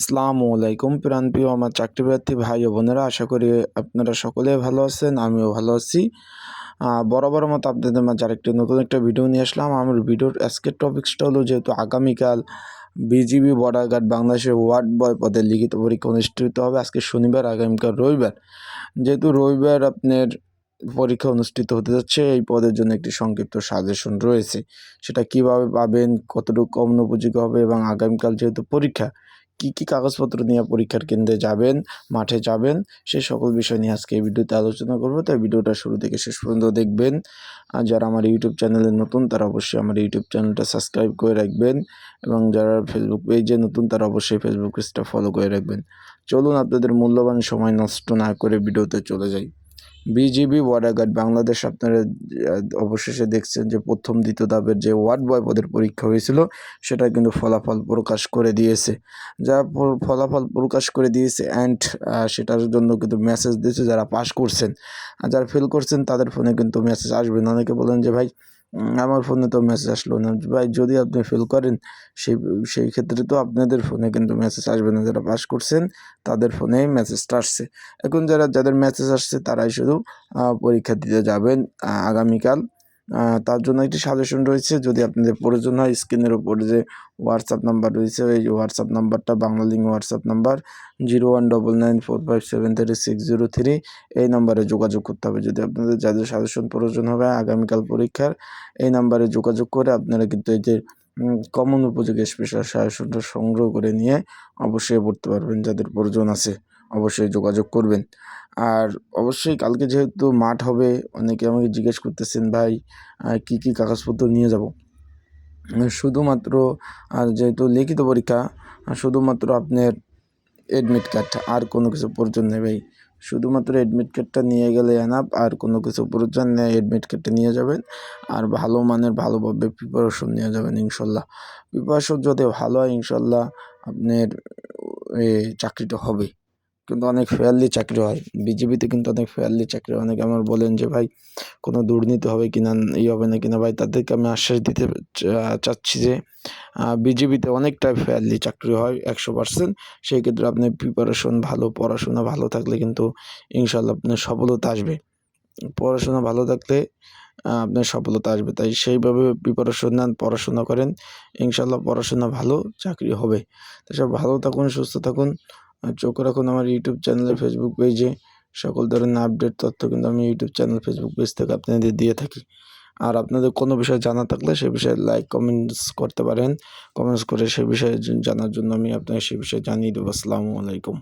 আসসালামু আলাইকুম প্রাণপ্রিয় আমার চাকরি প্রার্থী ভাই ও বোনেরা, আশা করি আপনারা সকলে ভালো আছেন, আমিও ভালো আছি। বরাবর মতো আপনাদের মাঝে আরেকটি নতুন একটা ভিডিও নিয়ে আসলাম। আমার ভিডিওর আজকের টপিক্সটা হলো যেহেতু আগামীকাল বিজিবি বর্ডার গার্ড বাংলাদেশের ওয়ার্ড বয় পদে লিখিত পরীক্ষা অনুষ্ঠিত হবে আজকে শনিবার, আগামীকাল রবিবার। যেহেতু রবিবার আপনার পরীক্ষা অনুষ্ঠিত হতে যাচ্ছে, এই পদের জন্য একটি সংক্ষিপ্ত সাজেশন রয়েছে। সেটা কীভাবে পাবেন, কতটুকু কম উপযোগী হবে এবং আগামীকাল যেহেতু পরীক্ষা কি কি কাগজপত্র নিয়ে পরীক্ষার কেন্দ্রে যাবেন, মাঠে যাবেন সেই সকল বিষয় নিয়ে আজকে এই ভিডিওতে আলোচনা করব। তাই ভিডিওটা শুরু থেকে শেষ পর্যন্ত দেখবেন। আর যারা আমার ইউটিউব চ্যানেলে নতুন, তারা অবশ্যই আমার ইউটিউব চ্যানেলটা সাবস্ক্রাইব করে রাখবেন এবং যারা ফেসবুক পেজে নতুন, তারা অবশ্যই ফেসবুক পেজটা ফলো করে রাখবেন। চলুন আপনাদের মূল্যবান সময় নষ্ট না করে ভিডিওতে চলে যাই। বিজিবি বর্ডার গার্ড বাংলাদেশ আপনারা অবশেষে দেখছেন যে প্রথম দ্বিতীয় ধাপের যে ওয়ার্ড বয় পদের পরীক্ষা হয়েছিল, সেটা কিন্তু ফলাফল প্রকাশ করে দিয়েছে। যা ফলাফল প্রকাশ করে দিয়েছে অ্যান্ড সেটার জন্য কিন্তু মেসেজ দিয়েছে যারা পাস করছেন। আর যারা ফেল করছেন, তাদের ফোনে কিন্তু মেসেজ আসবে না। অনেকে বলেন যে ভাই আমার ফোনে তো মেসেজ আসলো না। ভাই, যদি আপনি ফেল করেন, সেই সেই ক্ষেত্রে তো আপনাদের ফোনে কিন্তু মেসেজ আসবে না। যারা পাস করছেন, তাদের ফোনেই মেসেজটা আসছে। এখন যারা, যাদের মেসেজ আসছে, তারাই শুধু পরীক্ষা দিতে যাবেন আগামীকাল। তার জন্য একটি সাজেশন রয়েছে। যদি আপনাদের প্রয়োজন হয়, স্ক্রিনের উপরে যে হোয়াটসঅ্যাপ নাম্বার রয়েছে এই হোয়াটসঅ্যাপ নাম্বারটা Banglalink WhatsApp number zero one double nine four five seven three six zero three এই নাম্বারে যোগাযোগ করতে হবে। যদি আপনাদের যাদের সাজেশন প্রয়োজন হবে, আগামীকাল পরীক্ষার, এই নাম্বারে যোগাযোগ করে আপনারা কিন্তু এই যে কমন উপযোগী স্পেশাল সাজেশনটা সংগ্রহ করে নিয়ে অবশ্যই পড়তে পারবেন। যাদের প্রয়োজন আছে, অবশ্যই যোগাযোগ করবেন। আর অবশ্যই কালকে যেহেতু মাঠ হবে, অনেকে আমাকে জিজ্ঞেস করতেছেন, ভাই কি কি কাগজপত্র নিয়ে যাব? শুধুমাত্র, আর যেহেতু লিখিত পরীক্ষা শুধুমাত্র আপনার অ্যাডমিট কার্ড আর কোনো কিছু প্রয়োজন নেই ভাই। শুধুমাত্র অ্যাডমিট কার্ডটা নিয়ে গেলে এনাফ আর কোনো কিছু প্রয়োজন নেই অ্যাডমিট কার্ডটা নিয়ে যাবেন। আর ভালো মানের, ভালোভাবে প্রিপারেশন নিয়ে যাবেন, ইনশাল্লাহ। প্রিপারেশন যদি ভালো হয়, ইনশাল্লাহ আপনার চাকরিটা হবে। কিন্তু অনেক ফেয়ারলি চাকরি হয়। বিজেপিতে কিন্তু অনেক ফেয়ারলি চাকরি হয়। অনেকে আমার বলেন যে, ভাই, কোনো দুর্নীতি হবে কিনা, ই হবে না কিনা? ভাই, তাদেরকে আমি আশ্বাস দিতে চাচ্ছি যে বিজেপিতে অনেকটা ফেয়ারলি চাকরি হয়, একশো পার্সেন্ট সেই ক্ষেত্রে আপনি প্রিপারেশন ভালো, পড়াশোনা ভালো থাকলে কিন্তু ইনশাল্লাহ আপনার সফলতা আসবে। পড়াশোনা ভালো থাকলে আপনার সফলতা আসবে। তাই সেইভাবে প্রিপারেশন নেন, পড়াশোনা করেন। ইনশাল্লাহ পড়াশোনা ভালো, চাকরি হবে। তো সব ভালো থাকুন, সুস্থ থাকুন। আর চোখ রাখুন আমার ইউটিউব চ্যানেলে ফেসবুক পেজে সকল ধরনের আপডেট তথ্য কিন্তু আমি ইউটিউব চ্যানেল ফেসবুক পেজ থেকে আপনাদের দিয়ে থাকি। আর আপনাদের কোনো বিষয়ে জানা থাকলে সে বিষয়ে লাইক কমেন্টস করতে পারেন। কমেন্টস করে সে বিষয়ে জানার জন্য আমি আপনাকে সে বিষয়ে জানিয়ে দেবো। আসসালামু আলাইকুম।